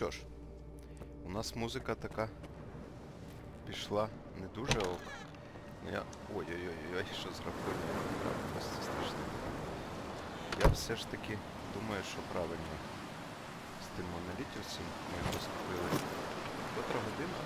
що ж, у нас музика така пішла не дуже ок. Ну я... Ой-ой-ой, що зробив? Просто страшно. Я все ж таки думаю, що правильно з тим монолітівцем ми його скрили. Котра година?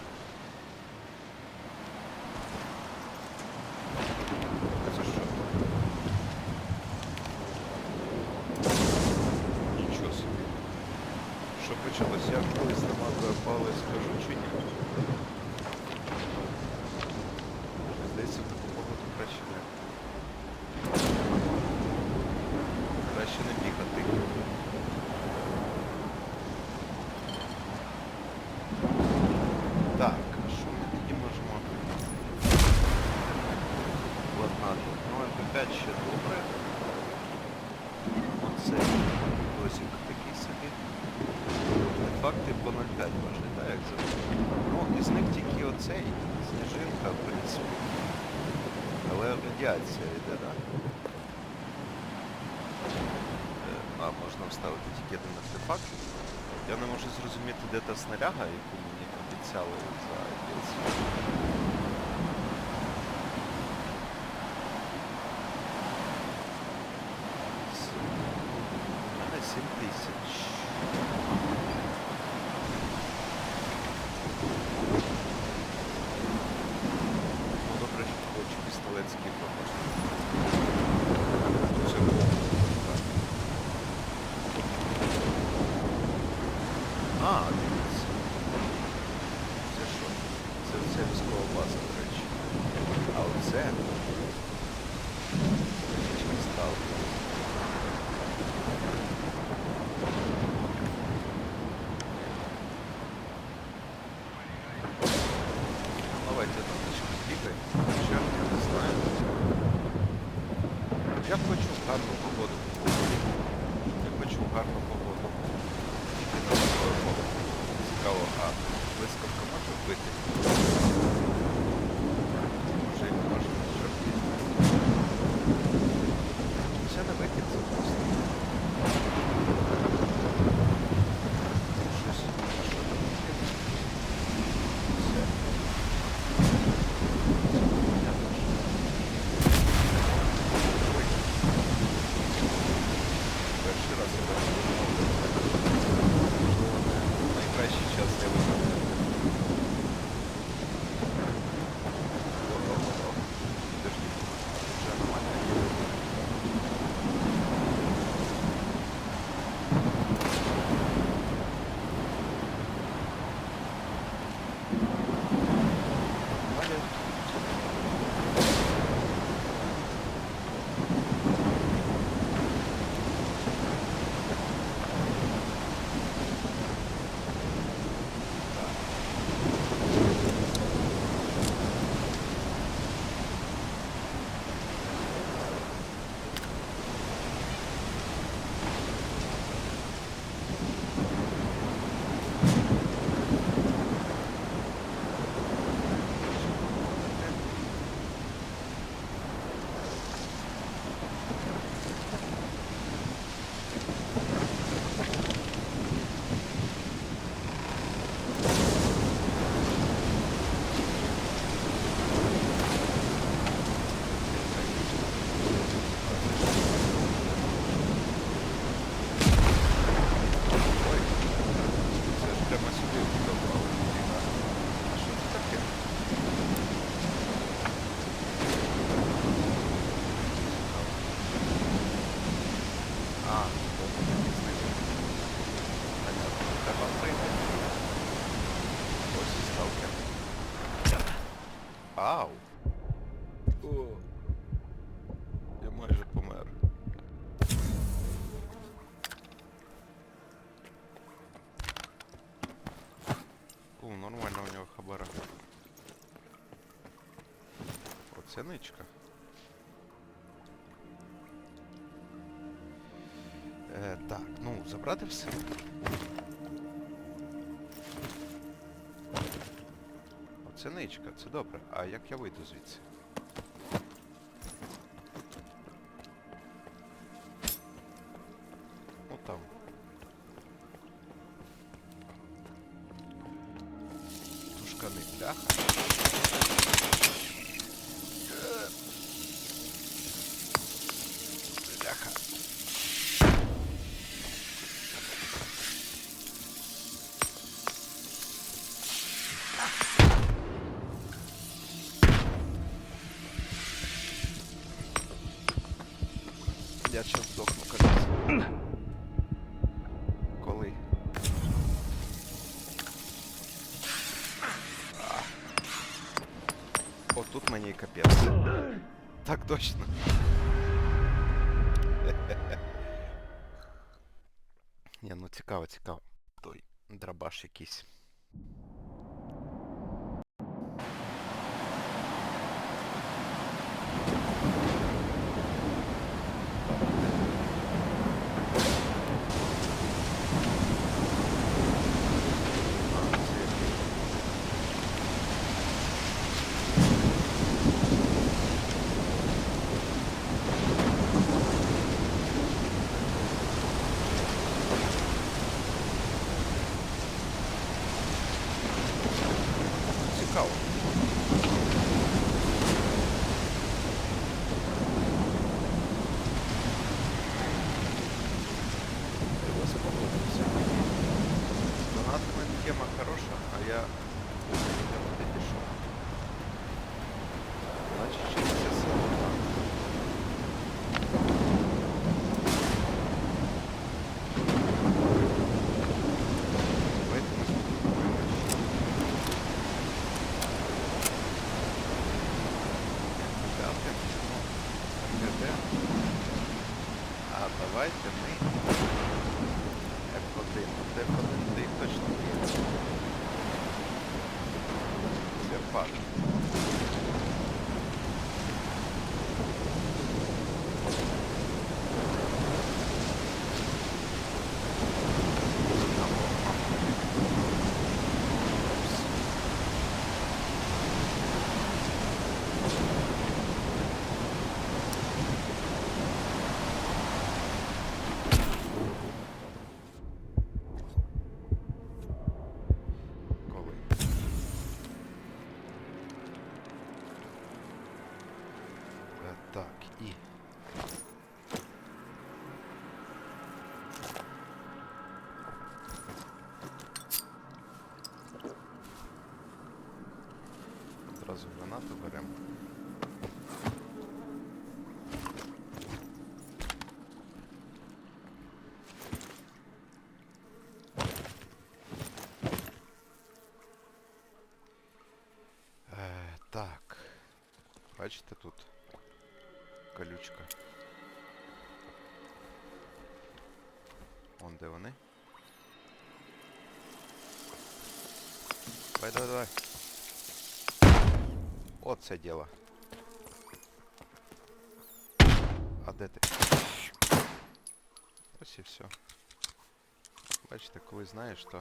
П5 ще добре. Оце досі такий собі. Факти по 0,5 важні, так, як завжди. Ну, із них тільки оцей, сніжинка, в принципі. Але радіація йде, так. Е, а, можна вставити тільки один артефакт. Я не можу зрозуміти, де та снаряга, яку мені обіцяли за DLC. А, дивіться. Це що? Це, це військова база, до речі. А оце... Ау! О! Я майже помер. О, нормально у нього хабара. Оце ничка. Е, так, ну, забрати все. Оце ничка, це добре. А як я вийду звідси? Я сейчас здохну, кажется. Коли? А. О, тут мені і капець. Так точно. Ні, ну цікаво, цікаво. Той драбаш якийсь. Ну, А давайте ми F1. F1 точно є. Це факт. Гранату беремо. Е, так. Бачите тут колючка. Вон де вони. Давай, давай, давай. От це діло. А де ти? Ось і все. Бачите, коли знаєш, то...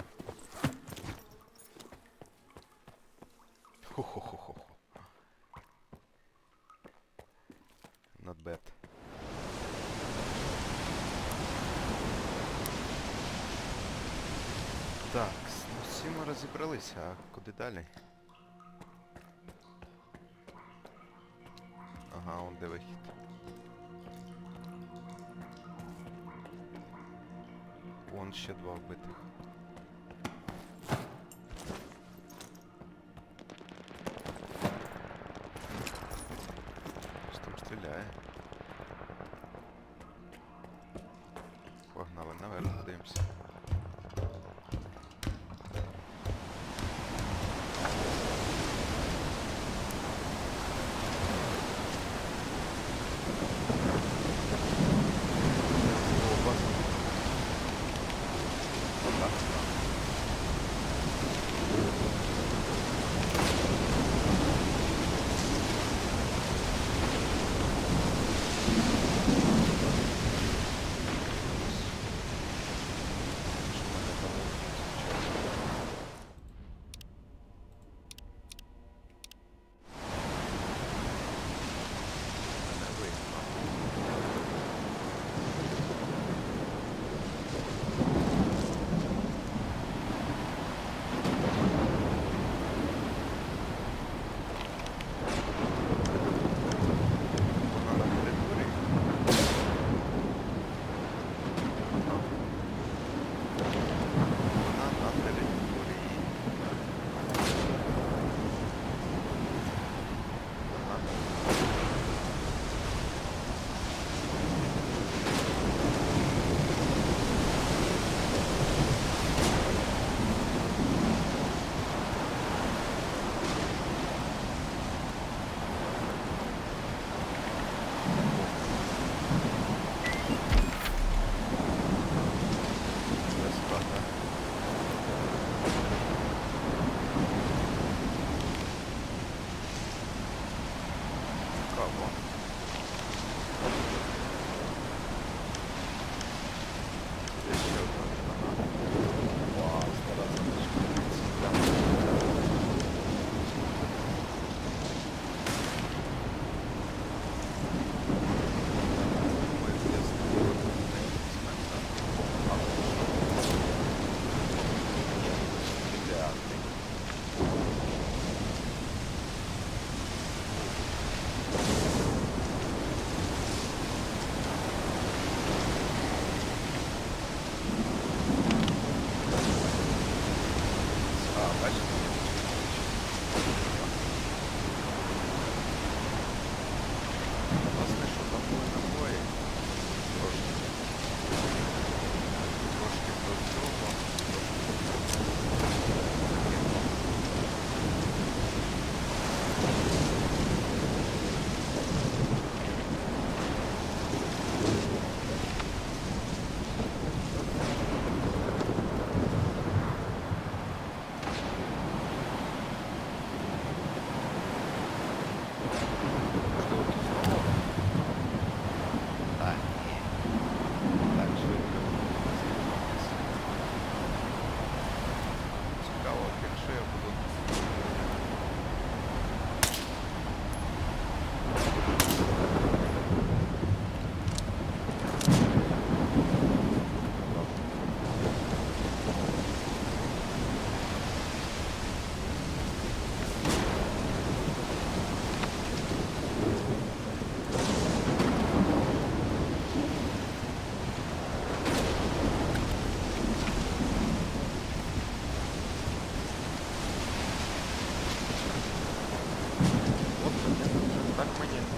Хо-хо-хо-хо. Not bad. Так, ну цим ми розібралися, а куди далі? Он де вихід. Вон ще два вбитих.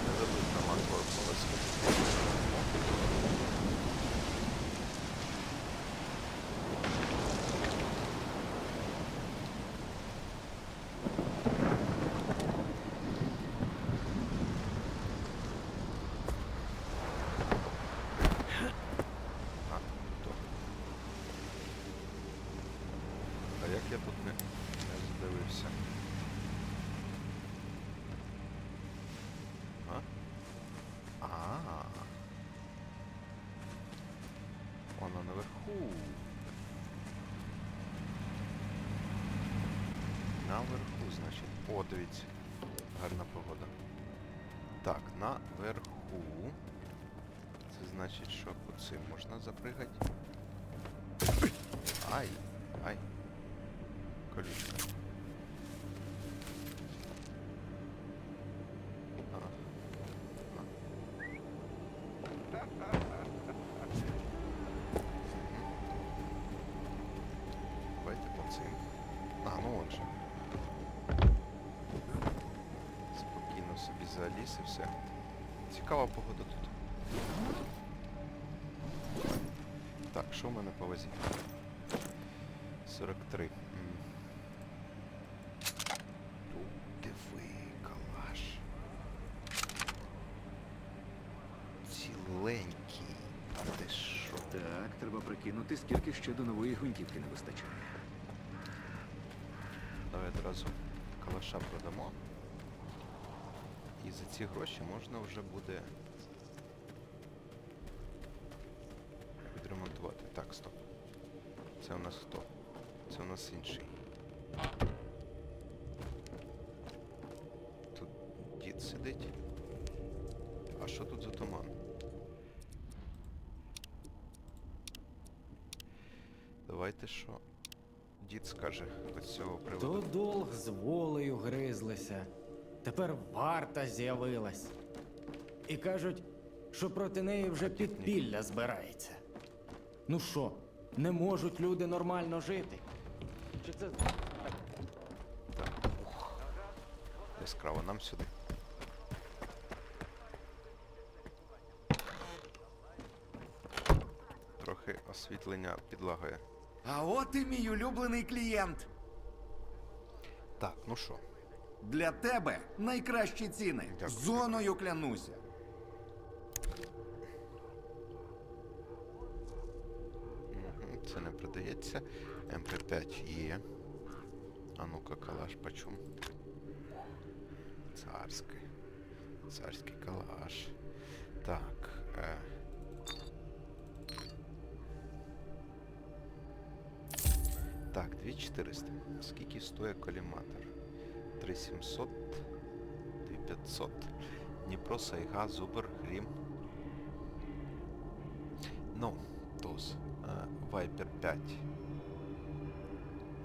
Не дадуть на макро повезти. А, то. А як я тут не, не задивився? А? А. Вона наверху. Наверху, значить. О, дивіться. Гарна погода. Так, наверху. Це значить, що по цим можна запригати. Ай! Ай! Колючка. Собі і все. Цікава погода тут. Так, що в мене по вазі? 43. М. Диви, калаш. Ціленький. А ти що? Так, треба прикинути, скільки ще до нової гвинтівки не вистачає. Давай одразу калаша продамо. За ці гроші можна вже буде відремонтувати. Так, стоп. Це у нас хто? Це у нас інший. Тут дід сидить. А що тут за туман? Давайте що дід скаже з цього приводу. То долг з волею гризлися. Тепер варта з'явилась. І кажуть, що проти неї вже підпілля збирається. Ну що, не можуть люди нормально жити? Чи це Яскраво нам сюди. Трохи освітлення підлагає. А от і мій улюблений клієнт. Так, ну що, Для тебе найкращі ціни. Дякую. Зоною клянуся. Це не продається. МП5 є. А ну-ка, калаш почем. Царський. Царський калаш. Так. Е. Так, 2400. Скільки стоїть коліматор? 3700, 2500. Дніпро, Сайга, Зубр, Грім. Ну, ТОС. Е, Viper 5.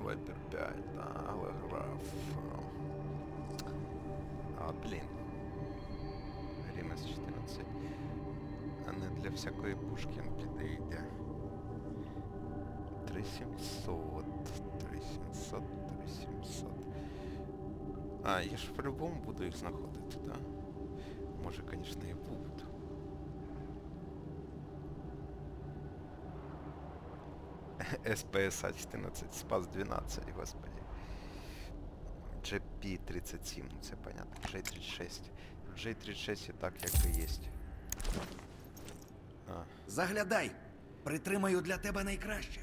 Viper 5, да, Алеграф. А, блін. Грім С14. А не для всякої пушки він підійде. 3700, 3700, 3700. А, я ж по-любому буду їх знаходити? Да? Може, звісно, і буду. СПСА 14, Спас 12, господи. GP37, ну це понятно. J36. J36 і так як і є. А, Заглядай. Притримаю для тебе найкраще.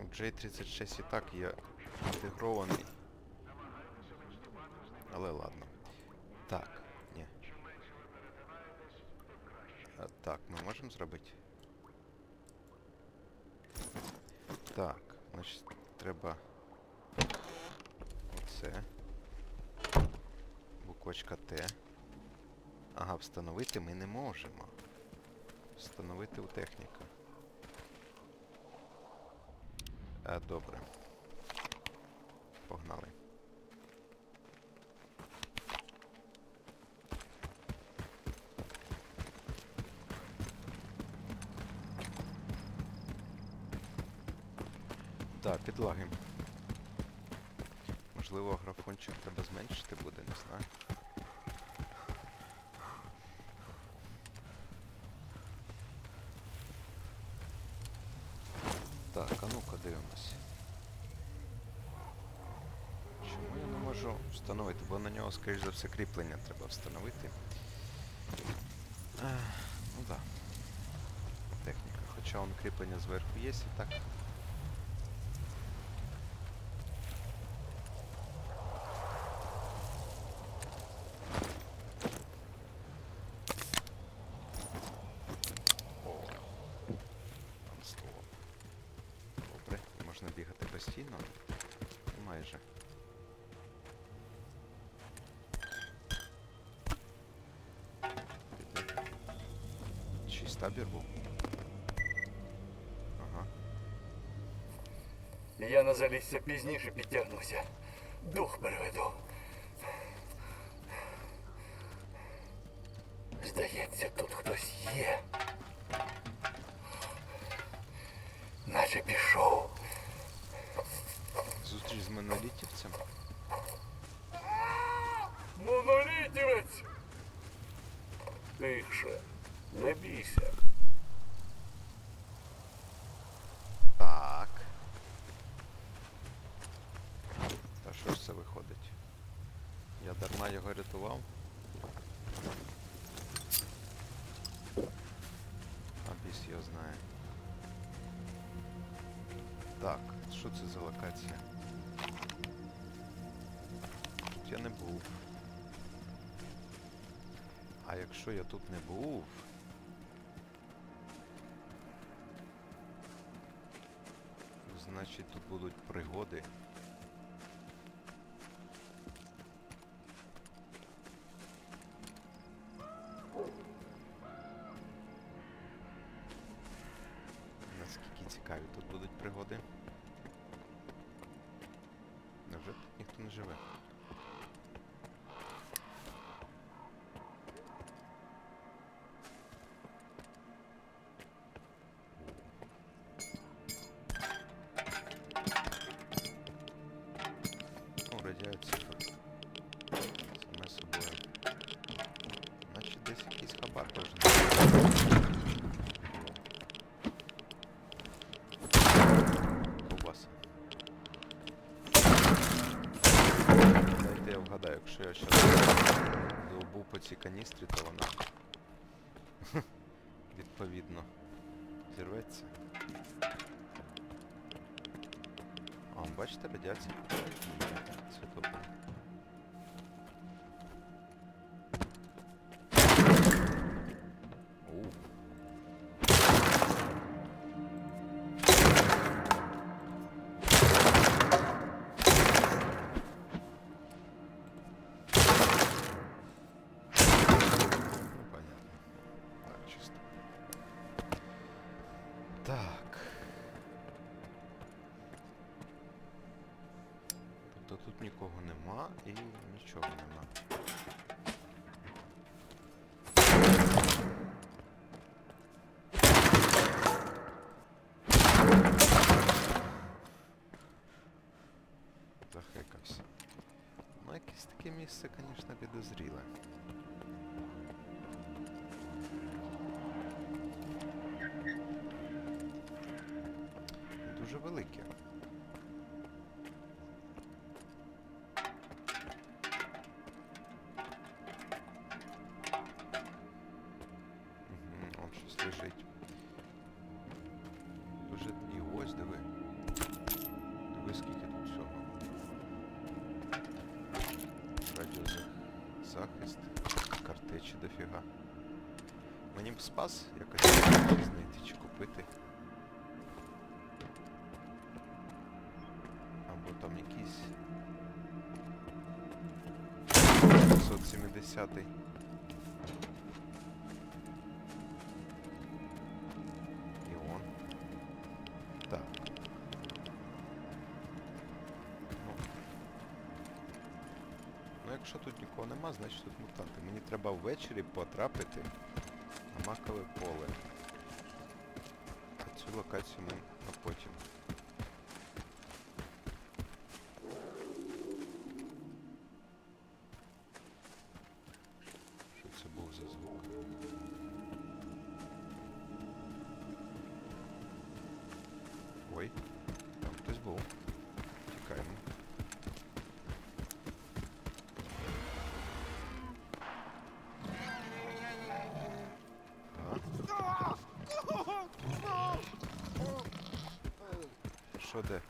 у J36 і так є інтегрований. Але ладно. Так, ні. А, так, ми можемо зробити? Так, значить, треба оце. Буквочка Т. Ага, встановити ми не можемо. Встановити у техніка. Е, добре. Погнали. Так, підлаги. Можливо, графончик треба зменшити буде, не знаю. Так, а ну-ка дивимось. Чому я не можу встановити? Бо на нього, скоріш за все, кріплення треба встановити. Ну да. Техніка. Хоча он кріплення зверху є і так. О, там стоп. Добре, можна бігати постійно. Ну, Майже. Піде. Чийсь табір був. Ага. Я на залісся пізніше підтягнуся. Дух переведу. Здається, тут хтось є. Наче пішов. Зустріч з монолітівцем. Монолітівець! Тихше. Не бійся. Якщо я тут не був, значить тут будуть пригоди. Довбу по цій каністрі, то вона відповідно зірветься. А, бачите, радіація. Це добре. нічого нема. Захекався. Ну, якесь таке місце, звісно, підозріле. 570-й. І он. Так. Ну. Ну, якщо тут нікого нема, значить тут мутанти. Мені треба ввечері потрапити на макове поле. А цю локацію ми на потім. Що де?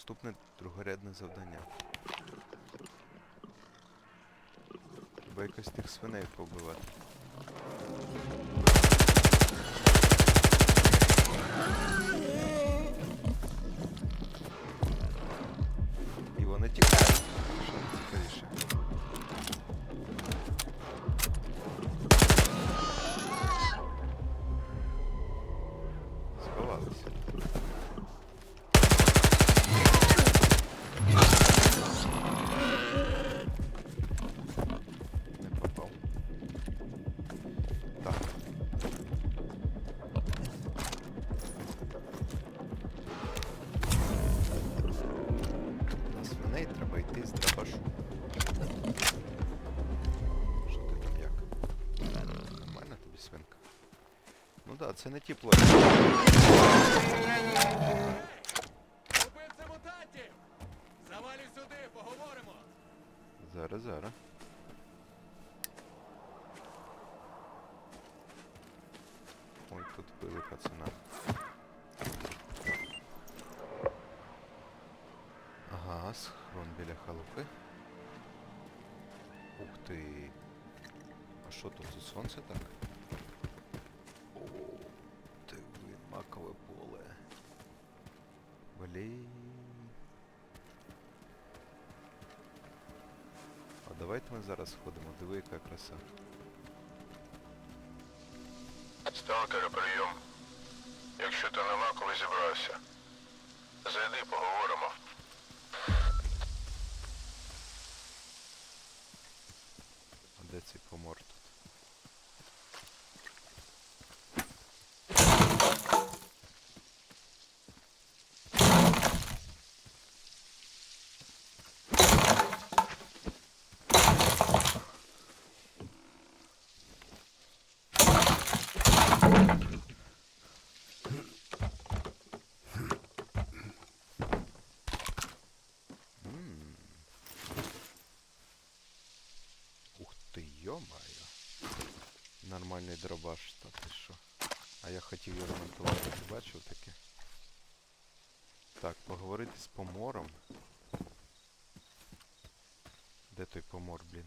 Доступне другорядне завдання. Треба якось тих свиней побивати. Свинка. Ну да, це не ті площі. Поговоримо! Зараз, зараз. Ой, тут били пацана. Ага, схрон біля халупи. Ух ти. А що тут за сонце так? Блін. А давайте ми зараз сходимо, диви, яка краса. Сталкера, прийом. Якщо ти нема, коли зібрався. Зайди, поговоримо. А де цей помор тут? М. Йо-майо. Нормальний дробаш, та ти що. А я хотів його ремонтувати, ти бачив таке? Так, поговорити з помором. Де той помор, блін?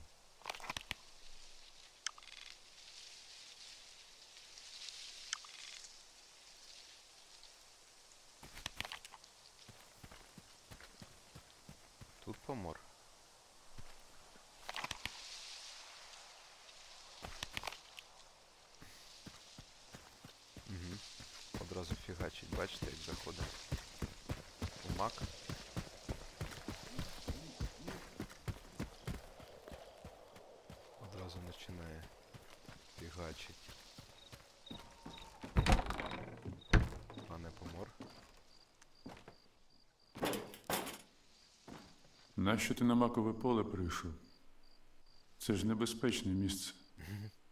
Тут помор. Одразу бачите, як заходить. У мак. Одразу починає фігачить. Пане помор. Нащо ти на макове поле прийшов? Це ж небезпечне місце.